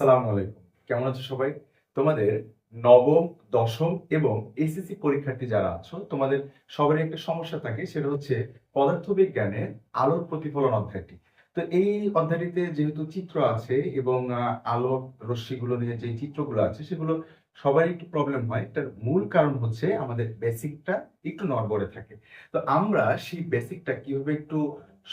সালাম আলাইকুম। কেমন আছো সবাই? তোমাদের নবম, দশম এবং এসএসসি পরীক্ষার্থী যারা আছো, তোমাদের সবারই একটা সমস্যা থাকে, সেটা হচ্ছে পদার্থবিজ্ঞানের আলোর প্রতিফলন অধ্যায়টি। তো এই অধ্যায়টিতে যেহেতু চিত্র আছে এবং আলোর রশ্মিগুলো নিয়ে যে চিত্রগুলো আছে, সেগুলো সবারই একটু প্রবলেম হয়। তার মূল কারণ হচ্ছে আমাদের বেসিকটা একটু নড়বড়ে থাকে। তো আমরা সেই বেসিকটা কীভাবে একটু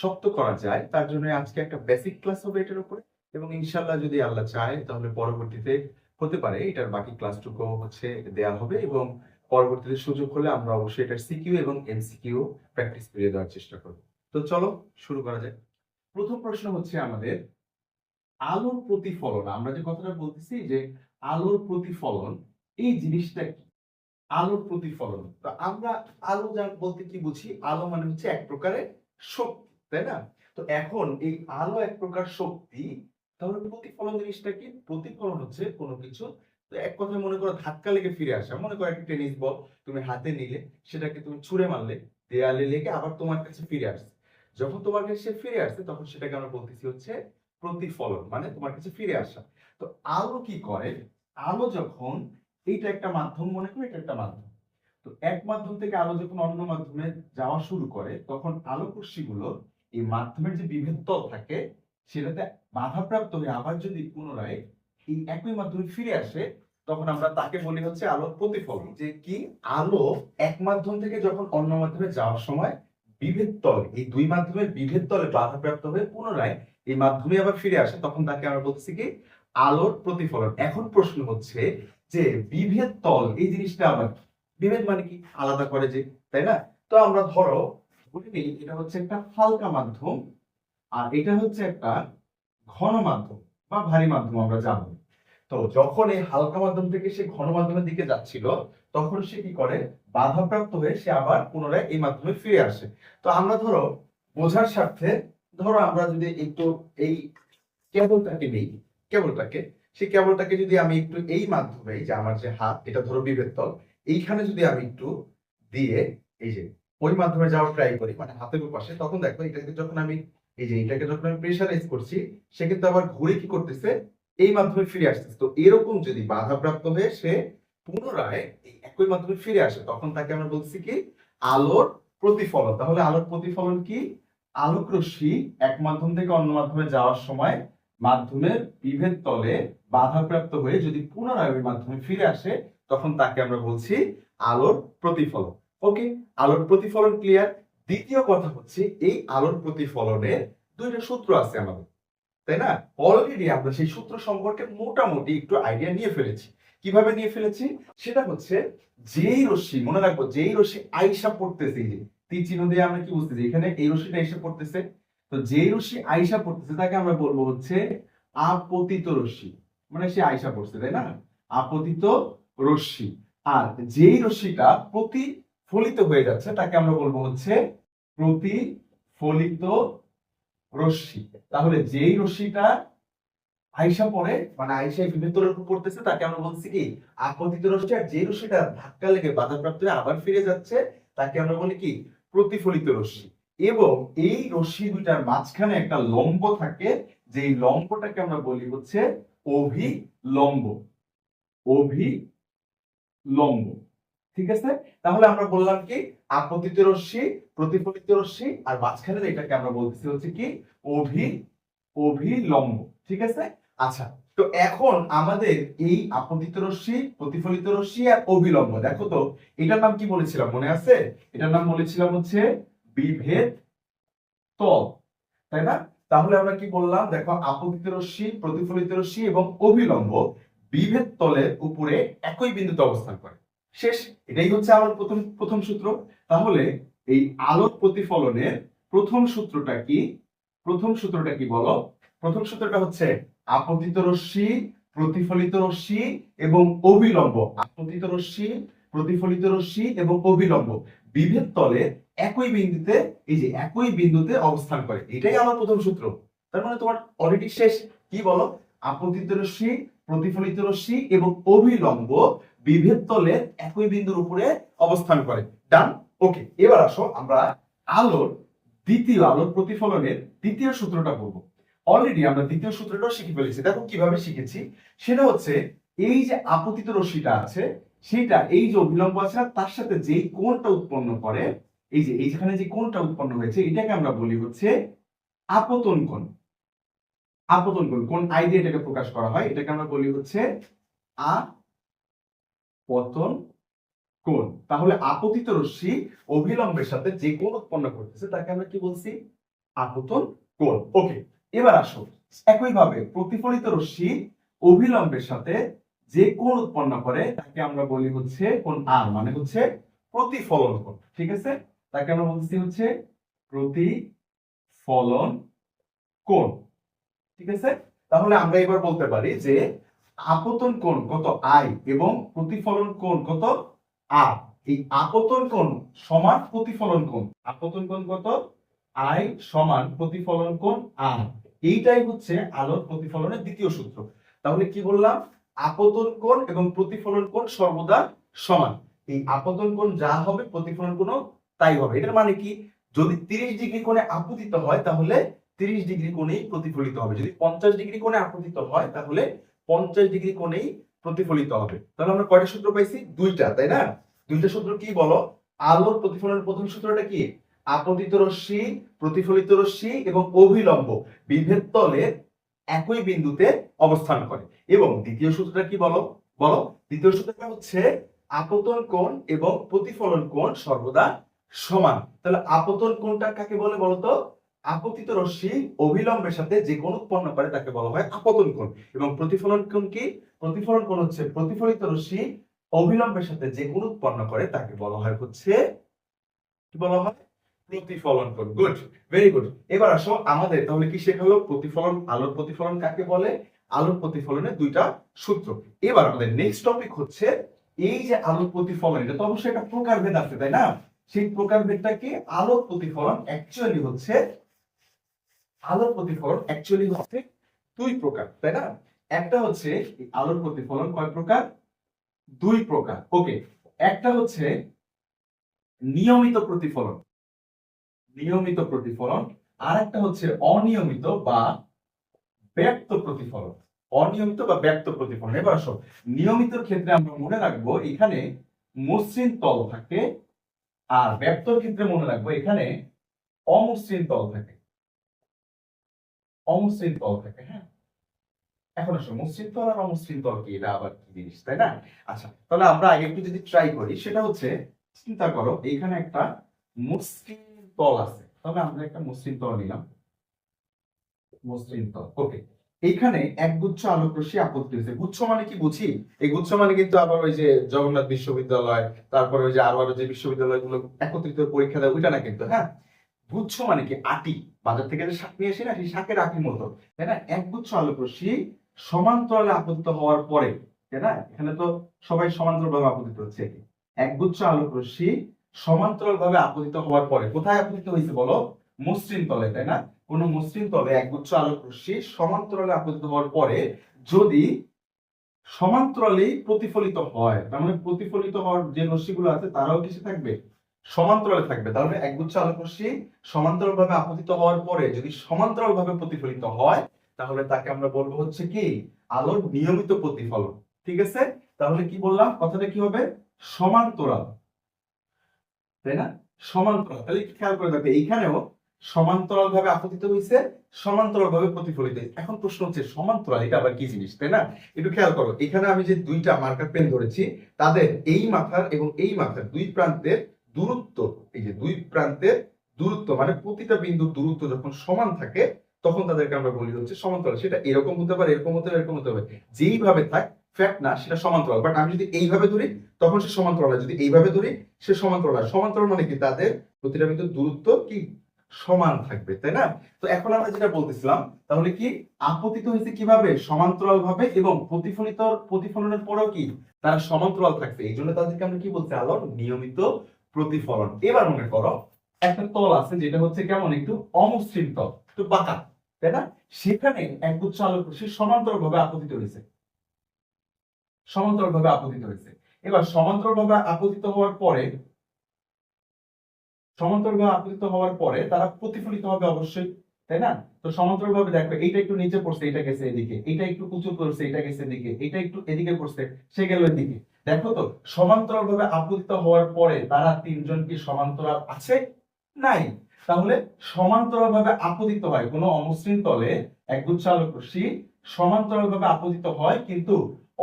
শক্ত করা যায়, তার জন্য আজকে একটা বেসিক ক্লাস হবে এটার উপরে। এবং ইনশাল্লাহ যদি আল্লাহ চায়, তাহলে পরবর্তীতে হতে পারে। এটার বাকি ক্লাসটুকু হচ্ছে দেওয়া হবে এবং পরবর্তীতে সুযোগ হলে আমরা অবশ্যই এটার সিকিউ এবং এমসিকিউ প্র্যাকটিস করিয়ে দেওয়ার চেষ্টা করব। তো চলো শুরু করা যাক। প্রথম প্রশ্ন হচ্ছে আমাদের, আলোর প্রতিফলন, আমরা যে কথাটা বলতেছি যে আলোর প্রতিফলন, এই জিনিসটা কি? আলোর প্রতিফলন। তো আমরা আলো যা বলতে কি বুঝি? আলো মানে হচ্ছে এক প্রকারের শক্তি, তাই না? তো এখন এই আলো এক প্রকার শক্তি তাহলে প্রতিফলন জিনিসটা কি? প্রতিফলন হচ্ছে কোনো কিছু। তো এক কথায় মনে করো ধাক্কা লেগে ফিরে আসা। মনে করো একটা টেনিস বল তুমি হাতে নিলে, সেটাকে তুমি ছুঁড়ে মারলে, দেয়ালে লেগে আবার তোমার কাছে ফিরে আসছে। যখন তোমার কাছে ফিরে আসছে, তখন সেটাকে আমরা বলতেছি হচ্ছে প্রতিফলন মানে তোমার কাছে ফিরে আসা। তো আলো কি করে? আলো যখন এইটা একটা মাধ্যম, মনে করো এটা একটা মাধ্যম। তো এক মাধ্যম থেকে আলো যখন অন্য মাধ্যমে যাওয়া শুরু করে, তখন আলোক রশ্মিগুলো এই মাধ্যমের যে বিভেদ তল থাকে সেটাতে বাধাপ্রাপ্ত হয়ে আবার যদি পুনরায় এই একই মাধ্যমে ফিরে আসে, তখন আমরা তাকে বলি হচ্ছে আলোর প্রতিফলন যে কি? আলো এক মাধ্যম থেকে যখন অন্য মাধ্যমে যাওয়ার সময় বিভেদ তল, এই দুই মাধ্যমের বিভেদ তলে বাধাপ্রাপ্ত হয়ে পুনরায় এই মাধ্যমে আবার ফিরে আসে, তখন তাকে আমরা বলছি কি? আলোর প্রতিফলন। এখন প্রশ্ন হচ্ছে যে বিভেদ তল, এই জিনিসটা আবার বিভেদ মানে কি? আলাদা করে যে, তাই না? তো আমরা ধরো নিই এটা হচ্ছে একটা হালকা মাধ্যম আর এটা হচ্ছে একটা ঘন মাধ্যম বা ভারী মাধ্যম আমরা জানব তো যখন এই হালকা মাধ্যম থেকে সে ঘন মাধ্যমের দিকে যাচ্ছিল, তখন সে কি করে? বাধাপ্রাপ্ত হয়ে সে আবার পুনরায় এই মাধ্যমে ফিরে আসে। তো আমরা ধরো, বোঝার স্বার্থে ধরো আমরা যদি একটু এই কেবলটাকে নেই, কেবলটাকে, সেই কেবলটাকে যদি আমি একটু এই মাধ্যমে যে আমার যে হাত, এটা ধরো বিভেদ তল এইখানে যদি আমি একটু দিয়ে, এই যে ওই মাধ্যমে যাওয়ার ট্রাই করি মানে হাতের পাশে তখন দেখো এটাকে যখন আমি এই যে এটাকে যখন আমি প্রেশারাইজ করছি, সে কিন্তু আবার ঘুরে কি করতেছে? এই মাধ্যমে ফিরে আসতেছে। তো এরকম যদি বাধাপ্রাপ্ত হয়ে সে পুনরায় এই একই মাধ্যমে ফিরে আসে, তখন তাকে আমরা বলছি কি? আলোর প্রতিফলন। তাহলে আলোর প্রতিফলন কি? আলোক রশ্মি এক মাধ্যম থেকে অন্য মাধ্যমে যাওয়ার সময় মাধ্যমের বিভেদ তলে বাধাপ্রাপ্ত হয়ে যদি পুনরায় ওই মাধ্যমে ফিরে আসে, তখন তাকে আমরা বলছি আলোর প্রতিফলন। ওকে আলোর প্রতিফলন ক্লিয়ার দ্বিতীয় কথা হচ্ছে, এই আলোর প্রতিফলনের দুইটা সূত্র আছে আমাদের, তাই না? অলরেডি আমরা সেই সূত্র সম্পর্কে মোটামুটি একটু আইডিয়া নিয়ে ফেলেছি। কীভাবে নিয়ে ফেলেছি? সেটা হচ্ছে যেই রশ্মি, মনে রাখব, যেই রশ্মি আইসা পড়তেছে যে তীর চিহ্ন দিয়ে আমরা কি বুঝতেছি? এখানে এই রশ্মিটা এসে পড়তেছে। তো যেই রশ্মি আইসা পড়তেছে, তাকে আমরা বলব হচ্ছে আপতিত রশ্মি। মানে সে আইসা পড়ছে, তাই না? আপতিত রশ্মি। আর যেই রশ্মিটা প্রতিফলিত হয়ে যাচ্ছে, তাকে আমরা বলব হচ্ছে প্রতিফলিত রশ্মি। তাহলে যেই রশ্মিটা আইসা পড়ে মানে আইসা উপর পড়তেছে, তাকে আমরা বলছি কি, আপতিত রশ্মি, আর যে রশ্মিটা ধাক্কা লেগে বাধাপ্রাপ্ত হয়ে আবার ফিরে যাচ্ছে, তাকে আমরা বলি কি, প্রতিফলিত রশ্মি। এবং এই রশ্মি দুইটার মাঝখানে একটা লম্ব থাকে, যেই লম্বটাকে আমরা বলি হচ্ছে অভিলম্ব। অভিলম্ব। ঠিক আছে? তাহলে আমরা বললাম কি? আপতিত রশ্মি, প্রতিফলিত রশ্মি, আর মাঝখানে এটাকে আমরা বলতেছি হচ্ছে কি? অভি, অভিলম্ব, ঠিক আছে? আচ্ছা তো এখন আমাদের এই আপতিত রশ্মি, প্রতিফলিত রশ্মি আর অভিলম্ব, দেখো তো, এটার নাম কি বলেছিলাম? মনে আছে? এটার নাম বলেছিলাম হচ্ছে বিভেদ তল, তাই না? তাহলে আমরা কি বললাম? দেখো আপতিত রশ্মি, প্রতিফলিত রশ্মি এবং অভিলম্ব বিভেদ তলের উপরে একই বিন্দুতে অবস্থান করে। শেষ, এটাই হচ্ছে আমার প্রথম প্রথম সূত্র। তাহলে এই আলোক প্রতিফলনের প্রথম সূত্রটা কি? প্রথম সূত্রটা কি বলো? প্রথম সূত্রটা হচ্ছে আপতিত রশ্মি, প্রতিফলিত রশ্মি এবং অবিলম্ব। আপতিত রশ্মি, প্রতিফলিত রশ্মি এবং অবিলম্ব। বিভেদ তলে একই বিন্দুতে, এই যে একই বিন্দুতে অবস্থান করে। এটাই আমার প্রথম সূত্র। তার মানে তোমার অলরেডি শেষ। কি বলো? আপতিত রশ্মি প্রতিফলিত রশ্মি এবং অবিলম্ব বিভেদ তলে একই বিন্দুর উপরে অবস্থান করে। ডান ওকে এবার আসো আমরা আলোর দ্বিতীয় আলোর প্রতিফলনের দ্বিতীয় সূত্রটা বলব। অলরেডি আমরা দ্বিতীয় সূত্রটাও শিখে ফেলেছি। দেখো কীভাবে শিখেছি। সেটা হচ্ছে এই যে আপতিত রশ্মিটা আছে সেটা এই যে অভিলম্ব আছে না, তার সাথে যেই কোণটা উৎপন্ন করে, এই যে, এই যেখানে যে কোণটা উৎপন্ন হয়েছে, এটাকে আমরা বলি হচ্ছে আপতন কোণ। আপতন কোণ, কোন আই দিয়ে এটাকে প্রকাশ করা হয়, এটাকে আমরা বলি হচ্ছে আপতন কোণ। তাহলে আপতিত রশ্মি অভিলম্বের সাথে যে কোণ উৎপন্ন করতেছে, তাকে আমরা কি বলছি? আপতন কোণ। ওকে, এবার আসো। একইভাবে প্রতিফলিত রশ্মি অভিলম্বের সাথে যে কোণ উৎপন্ন করে, তাকে আমরা বলি হচ্ছে কোন আর মানে হচ্ছে প্রতিফলন কোণ। ঠিক আছে? তাকে আমরা বলছি হচ্ছে প্রতিফলন কোণ। ঠিক আছে? তাহলে আমরা এবার বলতে পারি যে আপতন কোণ কত আই এবং প্রতিফলন কোণ কত আর এই আপতন কোণ সমান প্রতিফলন কোণ। আপতন কোণ কত? আই সমান প্রতিফলন কোণ আর এইটাই হচ্ছে আলোর প্রতিফলনের দ্বিতীয় সূত্র। তাহলে কি বললাম? আপতন কোণ এবং প্রতিফলন কোণ সর্বদা সমান। এই আপতন কোণ যা হবে, প্রতিফলন কোণ তাই হবে। এটার মানে কি? যদি তিরিশ ডিগ্রি কোণে আপতিত হয়, তাহলে তিরিশ ডিগ্রি কোণেই প্রতিফলিত হবে। যদি পঞ্চাশ ডিগ্রি কোণে আপতিত হয়, তাহলে পঞ্চাশ ডিগ্রি কোণেই প্রতিফলিত হবে। তাহলে আমরা কয়টা সূত্র পাইছি? দুইটা, তাই না? দুইটা সূত্র কি বলো? আলোর প্রতিফলনের প্রথম সূত্রটা কি? আপতিত রশ্মি, প্রতিফলিত রশ্মি এবং অভিলম্ব বিভেদ তলের একই বিন্দুতে অবস্থান করে। এবং দ্বিতীয় সূত্রটা কি বলো? বলো, দ্বিতীয় সূত্রটা হচ্ছে আপতন কোণ এবং প্রতিফলন কোণ সর্বদা সমান। তাহলে আপতন কোণটা কাকে বলে বলতো? আপতিত রশ্মি অভিলম্বের সাথে যে কোণ উৎপন্ন করে তাকে বলা হয় আপতন কোণ। এবং প্রতিফলন কোণ কি? প্রতিফলন কোণ হচ্ছে প্রতিফলিত রশ্মি অবিলম্বের সাথে যে কোণ উৎপন্ন করে তাকে বলা হয় হচ্ছে কি বলা হয়? প্রতিফলন কোণ। গুড ভেরি গুড এবার আসো আমাদের, তাহলে কি শেখা হলো প্রতিফলন, আলোর প্রতিফলন কাকে বলে? আলোর প্রতিফলনের দুইটা সূত্র। এবার আমাদের নেক্সট টপিক হচ্ছে এই যে আলোর প্রতিফলন, এটা তো অবশ্যই একটা প্রকারভেদ আছে, তাই না? সেই প্রকারভেদটা কি? আলোর প্রতিফলন অ্যাকচুয়ালি হচ্ছে আলোর প্রতিফলন অ্যাকচুয়ালি হচ্ছে দুই প্রকার, তাই না? একটা হচ্ছে আলোর প্রতিফলন কয় প্রকার? দুই প্রকার ওকে একটা হচ্ছে নিয়মিত প্রতিফলন নিয়মিত প্রতিফলন আর একটা হচ্ছে অনিয়মিত বা ব্যক্ত প্রতিফলন, অনিয়মিত বা ব্যক্ত প্রতিফলন। এবার আসো নিয়মিত ক্ষেত্রে আমরা মনে রাখব এখানে মসৃণ তল থাকে আর ব্যক্তর ক্ষেত্রে মনে রাখব এখানে অমসৃণ তল থাকে। অমসৃণ তল থাকে হ্যাঁ? এখন আসো মসৃণ তল আর অমসৃণ তল কি? এটা আবার কি জিনিস, তাই না? আচ্ছা তাহলে আমরা আগে একটু যদি ট্রাই করি, সেটা হচ্ছে, চিন্তা করো, এইখানে একটা মসৃণ তল আছে। তাহলে আমরা একটা মসৃণ তল নিলাম। মসৃণ তল ওকে এইখানে এক গুচ্ছ আলোক রশ্মি আপত্তি হয়েছে। গুচ্ছ মানে কি বুঝি? এই গুচ্ছ মানে কিন্তু আবার ওই যে জগন্নাথ বিশ্ববিদ্যালয়, তারপরে ওই যে আরও আরও যে বিশ্ববিদ্যালয়গুলো একত্রিত পরীক্ষা দেয়, ওইটা না কিন্তু হ্যাঁ? গুচ্ছ মানে কি আটি? বাজার থেকে যে শাক নিয়ে আসি না, সেই শাকের আটির মতো। তাই না? এক গুচ্ছ আলোক রশ্মি সমান্তরালে আপতিত হওয়ার পরে, তাই না? এখানে তো সবাই সমান্তরাল ভাবে আপতিত হচ্ছে। এক গুচ্ছ আলোক রশ্মি সমান্তরাল ভাবে আপতিত হওয়ার পরে, কোথায় আপতিত হয়েছে বলো? মসৃণ তলে, তাই না? কোন মসৃণ তলে একগুচ্ছ আলোক রশ্মি সমান্তরালে আপতিত হওয়ার পরে যদি সমান্তরালেই প্রতিফলিত হয়, তার মানে প্রতিফলিত হওয়ার যে রশ্মিগুলো আছে, তারাও কিসে থাকবে? সমান্তরালে থাকবে। তার মানে একগুচ্ছ আলোক রশ্মি সমান্তরাল ভাবে আপতিত হওয়ার পরে যদি সমান্তরালভাবে প্রতিফলিত হয়, তাহলে তাকে আমরা বলব হচ্ছে কি? আলোর নিয়মিত প্রতিফলন। ঠিক আছে? তাহলে কি বললাম? কথাটা কি হবে? সমান্তরাল। তাই না? সমান্তরাল। তাহলে খেয়াল করে দেখবে এইখানেও সমান্তরাল ভাবে আপতিত হয়েছে সমান্তরাল ভাবে প্রতিফলিত এখন প্রশ্ন হচ্ছে, সমান্তরাল এটা আবার কি জিনিস? তাই না? একটু খেয়াল করো, এখানে আমি যে দুইটা মার্কার পেন ধরেছি, তাদের এই মাথার এবং এই মাথার দুই প্রান্তের দূরত্ব, এই যে দুই প্রান্তের দূরত্ব মানে প্রতিটা বিন্দুর দূরত্ব যখন সমান থাকে, তখন তাদেরকে আমরা বলি হচ্ছে সমান্তরাল। সেটা এরকম হতে পারে, এরকম হতে পারে, এরকম হতে পারে। যেইভাবে থাক ফ্যাক্ট না, সেটা সমান্তরাল। বাট আমি যদি এইভাবে ধরি, তখন সে সমান্তরাল। যদি এইভাবে ধরি, সে সমান্তরাল। সমান্তরাল মানে কি? তাদের প্রতিটা বিন্দুর দূরত্ব কি? সমান থাকবে, তাই না? তো এখন আমরা যেটা বলতেছিলাম, তাহলে কি আপতিত হয়েছে কীভাবে? সমান্তরাল ভাবে এবং প্রতিফলিত, প্রতিফলনের পরেও কি তারা সমান্তরাল থাকছে। এই জন্য তাদেরকে আমরা কি বলছি? আলোর নিয়মিত প্রতিফলন। এবার মনে করো, একটা তল আছে যেটা হচ্ছে কেমন? একটু অমসৃণ তল, একটু বাঁকা, তাই না? সেখানে একগুচ্ছ আলোক রশ্মি সমান্তরাল ভাবে আপতিত হয়েছে। সমান্তরাল ভাবে আপতিত হয়েছে। এবার সমান্তরাল ভাবে আপতিত হওয়ার পরে সমান্তরাল ভাবে আপতিত হওয়ার পরে তারা প্রতিফলিত হবে অবশ্যই, তাই না? তো সমান্তরাল ভাবে দেখো, এইটা একটু নিচে পড়ছে এটা গেছে এদিকে এটা একটু উঁচু করছে এটা গেছে এদিকে এটা একটু এদিকে পড়ছে, সে গেল এদিকে। দেখো তো সমান্তরাল ভাবে আপতিত হওয়ার পরে তারা তিনজন কি সমান্তরাল আছে? নাই। তাহলে সমান্তরাল ভাবে আপতিত হয় কোনো অমসৃণ তলে একগুচ্ছ আলোক রশ্মি সমান্তরাল ভাবে আপতিত হয় কিন্তু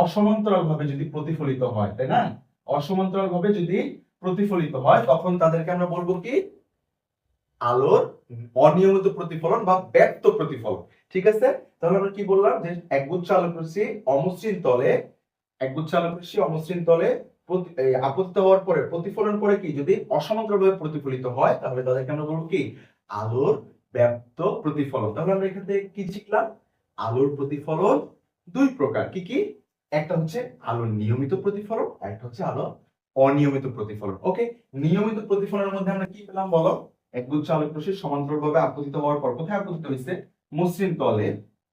অসমান্তরাল ভাবে যদি প্রতিফলিত হয়, তাই না? অসমান্তরাল ভাবে যদি প্রতিফলিত হয়, তখন তাদেরকে আমরা বলব কি? আলোর অনিয়মিত প্রতিফলন বা ব্যক্ত প্রতিফলন। ঠিক আছে? তাহলে আমরা কি বললাম যে একগুচ্ছ আলোক রশ্মি অমসৃণ তলে একগুচ্ছ আলোক রশ্মি অমসৃণ তলে আপতিত হওয়ার পরে, প্রতিফলন পরে কি? যদি অসমান্তরালভাবে প্রতিফলিত হয়, তাহলে তাদেরকে আমরা বলব কি? আলোর ব্যক্ত প্রতিফলন। তাহলে আমরা এখান থেকে কি শিখলাম? আলোর প্রতিফলন দুই প্রকার। কি কি? একটা হচ্ছে আলোর নিয়মিত প্রতিফলন একটা হচ্ছে আলো অনিয়মিত প্রতিফলন। ওকে? নিয়মিত প্রতিফলনের মধ্যে আমরা কি পেলাম বলো? একগুচ্ছ আলোক রশ্মি সমান্তরালভাবে আপতিত হওয়ার পর কোথায় আপতিত হয়েছে? মসৃণ তলে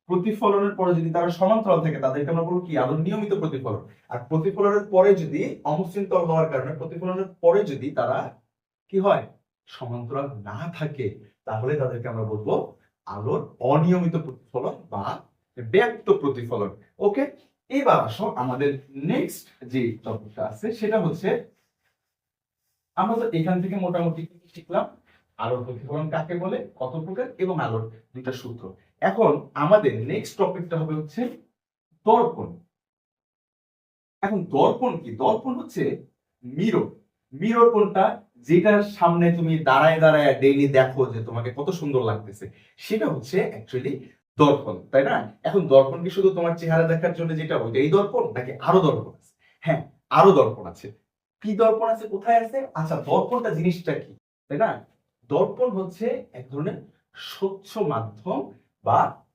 প্রতিফলনের পরে যদি তারা সমান্তরাল থাকে, তাদেরকে আমরা বলব কি? আলোর নিয়মিত প্রতিফলন। আর প্রতিফলনের পরে যদি অমসৃণ তল হওয়ার কারণে প্রতিফলনের পরে যদি তারা কি হয়? সমান্তরাল না থাকে, তাহলে তাদেরকে আমরা বলব আলোর অনিয়মিত প্রতিফলন বা ব্যক্ত প্রতিফলন। ওকে? এবার আসো আমাদের নেক্সট যে টপিকটা আছে, সেটা হচ্ছে আমরা তো এখান থেকে মোটামুটি শিখলাম? আলোর প্রতিফলন কাকে বলে? কত প্রকার? এবং আলোর দুইটা সূত্র। এখন আমাদের নেক্সট টপিকটা হবে হচ্ছে দর্পণ। এখন দর্পণ কি? দর্পণ হচ্ছে মিরর মিরর কোনটা? যেটার সামনে তুমি দাঁড়ায় দাঁড়ায় ডেইলি দেখো যে তোমাকে কত সুন্দর লাগতেছে। সেটা হচ্ছে অ্যাকচুয়ালি দর্পণ, তাই না? এখন দর্পণ কি শুধু তোমার চেহারা দেখার জন্য যেটা ওইটা এই দর্পণ, নাকি আরও দর্পণ আছে? হ্যাঁ আরও দর্পণ আছে। কি দর্পণ আছে? কোথায় আছে? আচ্ছা দর্পণটা জিনিসটা কি? তাই না? দর্পণ হচ্ছে এক ধরনের স্বচ্ছ মাধ্যম বা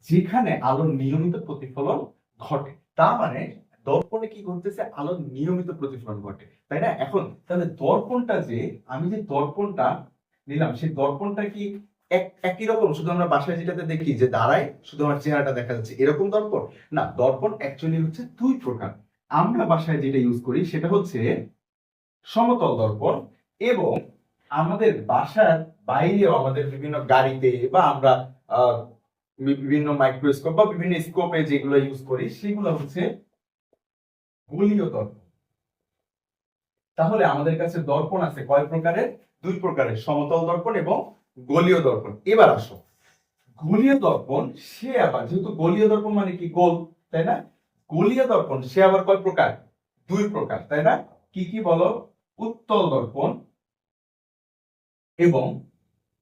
যেখানে আলোর নিয়মিত প্রতিফলন ঘটে, তার মানে দর্পণে কি ঘটতেছে? আলোর নিয়মিত প্রতিফলন ঘটে। তাই না? এখন তাহলে দর্পণটা যে, আমি যে দর্পণটা নিলাম, সেই দর্পণটা কি এক- একই রকম? শুধু আমরা বাসায় যেটাতে দেখি যে দাঁড়ায়, শুধু আমার চেহারাটা দেখা যাচ্ছে, এরকম দর্পণ? না, দর্পণ অ্যাকচুয়ালি হচ্ছে দুই প্রকার। আমরা বাসায় যেটা ইউজ করি, সেটা হচ্ছে সমতল দর্পণ এবং আমাদের বাসার বাইরেও আমাদের বিভিন্ন গাড়িতে বা আমরা বিভিন্ন মাইক্রোস্কোপ বা বিভিন্ন স্কোপে যেগুলো ইউজ করি, সেগুলো হচ্ছে গলীয় দর্পণ। তাহলে আমাদের কাছে দর্পণ আছে কয় প্রকারের? দুই প্রকারের, সমতল দর্পণ এবং গলীয় দর্পণ। এবার আসো। গলীয় দর্পণ, সে আবার, যেহেতু গলীয় দর্পণ মানে কি গোল, তাই না? গলীয় দর্পণ, সে আবার কয় প্রকার? দুই প্রকার, তাই না? কি কি বলো? উত্তল দর্পণ এবং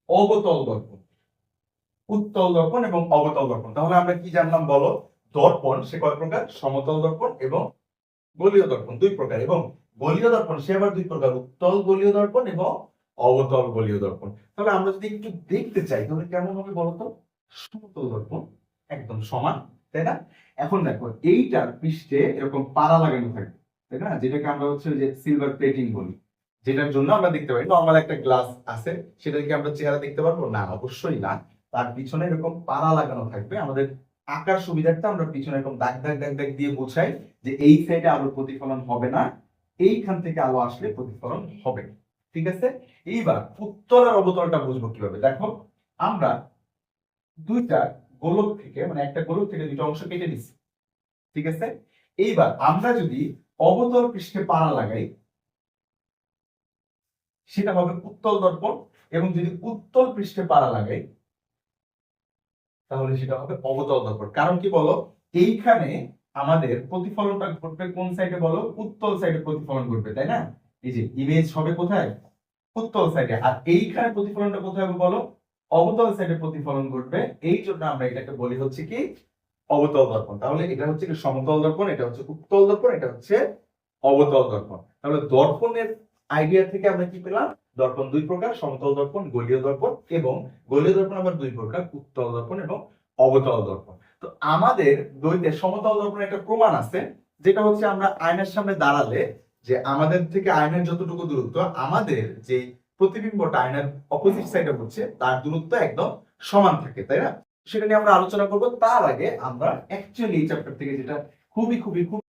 অবতল দর্পণ। উত্তল দর্পণ এবং অবতল দর্পণ। তাহলে আমরা কি জানলাম বলো? দর্পণ, সে কয় প্রকার? সমতল দর্পণ এবং গলীয় দর্পণ, দুই প্রকার। এবং গলীয় দর্পণ, সে আবার দুই প্রকার, উত্তল গলীয় দর্পণ এবং অবতল গলীয় দর্পণ। তাহলে আমরা যদি একটু দেখতে চাই, তাহলে কেমন হবে বলতো সমতল দর্পণ, একদম সমান, তাই না? এখন দেখো, এইটার পৃষ্ঠে এরকম পাড়া লাগানো থাকবে তাই না? যেটাকে আমরা হচ্ছে যে সিলভার প্লেটিং বলি। যেটার জন্য আমরা দেখতে পাই নর্মাল একটা গ্লাস আছে সেটা থেকে আমরা চেহারা দেখতে পারব? না, অবশ্যই না। তার পিছনে এরকম পাড়া লাগানো থাকবে। আমাদের আঁকার সুবিধার্থে আমরা পিছনে এরকম দাগ দাগ দাগ দাগ দিয়ে বোঝাই যে এই সাইডে আলো প্রতিফলন হবে না, এইখান থেকে আলো আসলে প্রতিফলন হবে। ঠিক আছে? এইবার উত্তর আর অবতলটা বুঝব কীভাবে? দেখো, আমরা দুইটা গোলক থেকে মানে একটা গোলক থেকে দুইটা অংশ কেটে নিচ্ছি ঠিক আছে? এইবার আমরা যদি অবতল পৃষ্ঠে পাড়া লাগাই, সেটা হবে উত্তল দর্পণ এবং যদি উত্তল পৃষ্ঠে পাড়া লাগাই তাহলে সেটা হবে অবতল দর্পণ কারণ কি বলো? এইখানে আমাদের প্রতিফলনটা ঘটবে কোন সাইডে বলো? উত্তল সাইডে প্রতিফলন ঘটবে, তাই না? এই যে ইমেজ হবে কোথায়? উত্তল সাইডে আর এইখানে প্রতিফলনটা কোথায় হবে বলো? অবতল সাইডে প্রতিফলন ঘটবে। এই জন্য আমরা এটাকে বলি হচ্ছে কি? অবতল দর্পণ তাহলে এটা হচ্ছে কি সমতল দর্পণ, এটা হচ্ছে উত্তল দর্পণ, এটা হচ্ছে অবতল দর্পণ তাহলে দর্পণের আইডিয়া থেকে আমরা কি পেলাম? দর্পণ দুই প্রকার, সমতল দর্পণ, গলীয় দর্পণ এবং গলীয় দর্পণ আবার দুই প্রকার, উত্তল দর্পণ এবং অবতল দর্পণ। তো আমাদের দৈতে সমতল দর্পণের একটা প্রমাণ আছে, যেটা হচ্ছে আমরা আয়নার সামনে দাঁড়ালে যে আমাদের থেকে আয়নার যতটুকু দূরত্ব, আমাদের যে প্রতিবিম্বটা আয়নার অপোজিট সাইডে হচ্ছে, তার দূরত্ব একদম সমান থাকে, তাই না? সেটা নিয়ে আমরা আলোচনা করব। তার আগে আমরা অ্যাকচুয়ালি এই চ্যাপ্টার থেকে যেটা খুবই খুবই খুব